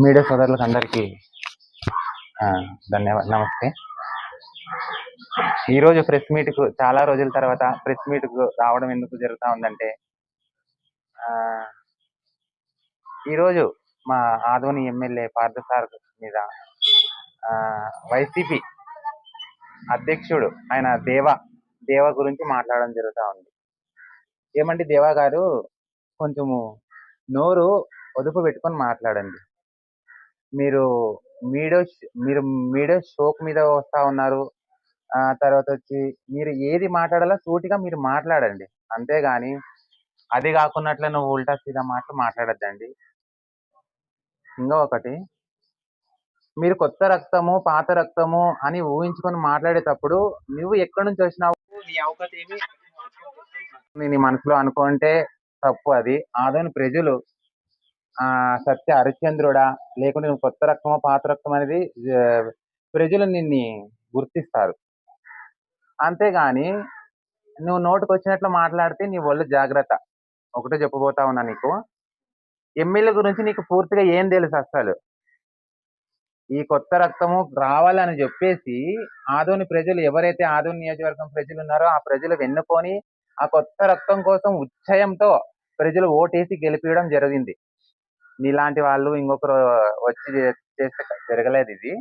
Media సోదరులకు అందరికీ ధన్యవాదాలు నమస్తే. ఈరోజు ప్రెస్ మీట్కు చాలా రోజుల తర్వాత ప్రెస్ మీట్కు రావడం ఎందుకు జరుగుతూ ఉందంటే ఆ, ఈరోజు మా ఆదోని ఎమ్మెల్యే పార్థసార్ మీద వైసీపీ అధ్యక్షుడు ఆయన దేవ దేవ గురించి మాట్లాడడం జరుగుతూ ఉంది. ఏమంటే దేవా గారు? కొంచెము నోరు ఒదుపు పెట్టుకొని మాట్లాడండి. మీరు మీడియా మీరు మీడియా షోక్ మీద వస్తా ఉన్నారు. ఆ తర్వాత వచ్చి మీరు ఏది మాట్లాడాలో సూటిగా మీరు మాట్లాడండి. అంతేగాని అది కాకున్నట్లే నువ్వు ఉల్టా సీదా మాటలు మాట్లాడద్దండి. ఇంకా ఒకటి మీరు కొత్త రక్తము పాత రక్తము అని ఊహించుకొని మాట్లాడేటప్పుడు నువ్వు ఎక్కడి నుంచి వచ్చినావు? నీ అవకాశం ఏమి నీ మనసులో అనుకుంటే తప్పు అది. ఆదోని ప్రజలు ఆ సత్య హరిశ్చంద్రుడా లేకుంటే నువ్వు కొత్త రక్తమో పాత రక్తం అనేది ప్రజలు నిన్ని గుర్తిస్తారు. అంతేగాని నువ్వు నోటికి వచ్చినట్లు మాట్లాడితే నీ ఒళ్ళు జాగ్రత్త. ఒకటే చెప్పబోతా ఉన్నా నీకు. ఎమ్మెల్యే గురించి నీకు పూర్తిగా ఏం తెలుసు అసలు ఈ కొత్త రక్తము రావాలని చెప్పేసి ఆదోని ప్రజలు ఎవరైతే ఆదోని నియోజకవర్గం ప్రజలు ఉన్నారో ఆ ప్రజలు వెన్నుకొని ఆ కొత్త రక్తం కోసం ఉచ్చయంతో ప్రజలు ఓటేసి గెలిపించడం జరిగింది. నీలాంటి వాళ్ళు ఇంకొకరు వచ్చి చేస్తే జరగలేదు ఇది.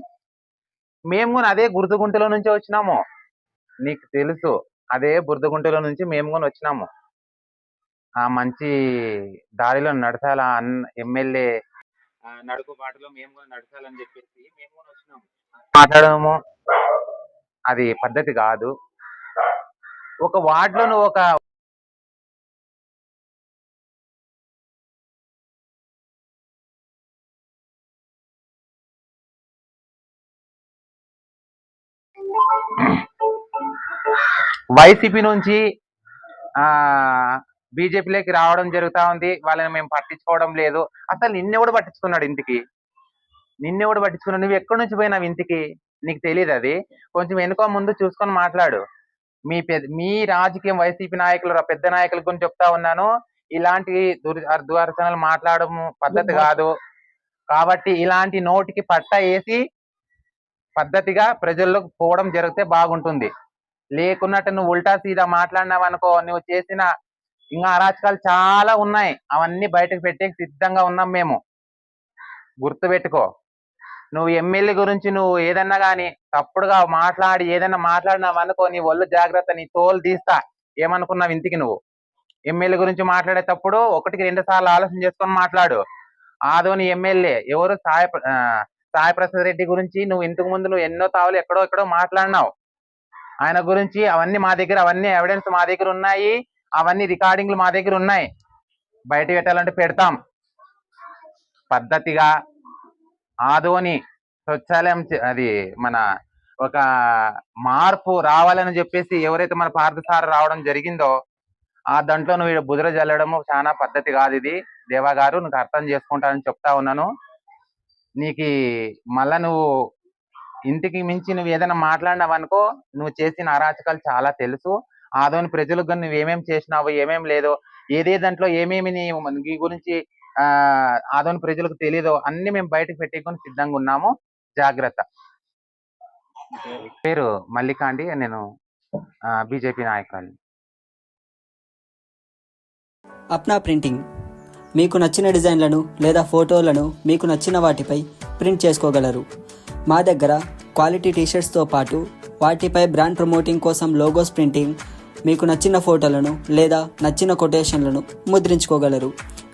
మేము కూడా అదే గుర్తుగుంటలో నుంచి వచ్చినాము. నీకు తెలుసు అదే బురదగుంటలో నుంచి మేము కూడా వచ్చినాము. ఆ మంచి దారిలో నడచాలా అన్న ఎమ్మెల్యే నడుపుబాటులో మేము కూడా నడచాలని చెప్పేసి మేము కూడా వచ్చినాము. మాట్లాడము. అది పద్ధతి కాదు. ఒక వార్డులో ఒక వైసీపీ నుంచి ఆ బీజేపీలోకి రావడం జరుగుతా ఉంది. వాళ్ళని మేము పట్టించుకోవడం లేదు. అసలు నిన్నెవడు పట్టించుకున్నాడు ఇంటికి. నిన్నెవడు పట్టించుకున్నాడు. నువ్వు ఎక్కడి నుంచి పోయినావు ఇంటికి? నీకు తెలియదు అది? కొంచెం వెనుక ముందు చూసుకొని మాట్లాడు. మీ పెద్ద మీ రాజకీయం వైసీపీ నాయకులు పెద్ద నాయకుల గురించి చెప్తా ఉన్నాను. ఇలాంటి దుర్ దుర్దర్శనాలు మాట్లాడము పద్ధతి కాదు. కాబట్టి ఇలాంటి నోటికి పట్ట వేసి పద్ధతిగా ప్రజల్లోకి పోవడం జరిగితే బాగుంటుంది. లేకున్నట్టు నువ్వు ఉల్టా సీదా మాట్లాడినావు అనుకో నువ్వు చేసిన ఇంకా అరాచకాలు చాలా ఉన్నాయి. అవన్నీ బయటకు పెట్టే సిద్ధంగా ఉన్నాం మేము. గుర్తుపెట్టుకో. నువ్వు ఎమ్మెల్యే గురించి నువ్వు ఏదన్నా కానీ తప్పుడుగా మాట్లాడి ఏదైనా మాట్లాడినావు అనుకో నీ ఒళ్ళు జాగ్రత్త నీ తోలు తీస్తా. ఏమనుకున్నావు ఇంటికి నువ్వు? ఎమ్మెల్యే గురించి మాట్లాడేటప్పుడు ఒకటికి రెండు సార్లు ఆలోచన చేసుకొని మాట్లాడు. ఆదోని ఎమ్మెల్యే ఎవరు సాయి ఆ, సాయి ప్రసాద్ రెడ్డి గురించి నువ్వు ఇంతకు ముందు నువ్వు ఎన్నో తావులు ఎక్కడో ఎక్కడో మాట్లాడినావు. ఆయన గురించి అవన్నీ మా దగ్గర అవన్నీ ఎవిడెన్స్ మా దగ్గర ఉన్నాయి. అవన్నీ రికార్డింగ్లు మా దగ్గర ఉన్నాయి. బయట పెట్టాలంటే పెడతాం. పద్ధతిగా ఆదోని శౌచాలయం అది మన ఒక మార్పు రావాలని చెప్పేసి ఎవరైతే మన పార్థసార రావడం జరిగిందో ఆ దాంట్లో నువ్వు బుధుర జల్లడము చాలా పద్ధతి కాదు ఇది. దేవా గారు నువ్వు అర్థం చేసుకుంటానని చెప్తా ఉన్నాను. నీకు మళ్ళా నువ్వు ఇంటికి మించి నువ్వు ఏదైనా మాట్లాడినావనుకో నువ్వు చేసిన అరాచకాలు చాలా తెలుసు. ఆదోని ప్రజలకు నువ్వు ఏమేమి చేసినావు ఏమేమి లేదో ఏదే దాంట్లో ఏమేమి నీ గురించి ఆదోని ప్రజలకు తెలియదు అన్ని మేము బయటకు పెట్టేకొని సిద్ధంగా ఉన్నాము. జాగ్రత్త. పేరు మల్లికాండి. నేను బీజేపీ నాయకురాలు అప్నా ప్రింటింగ్. మీకు నచ్చిన డిజైన్లను లేదా ఫోటోలను మీకు నచ్చిన వాటిపై ప్రింట్ చేసుకోగలరు. మా దగ్గర క్వాలిటీ టీషర్ట్స్తో పాటు వాటిపై బ్రాండ్ ప్రమోటింగ్ కోసం లోగోస్ ప్రింటింగ్ మీకు నచ్చిన ఫోటోలను లేదా నచ్చిన కొటేషన్లను ముద్రించుకోగలరు.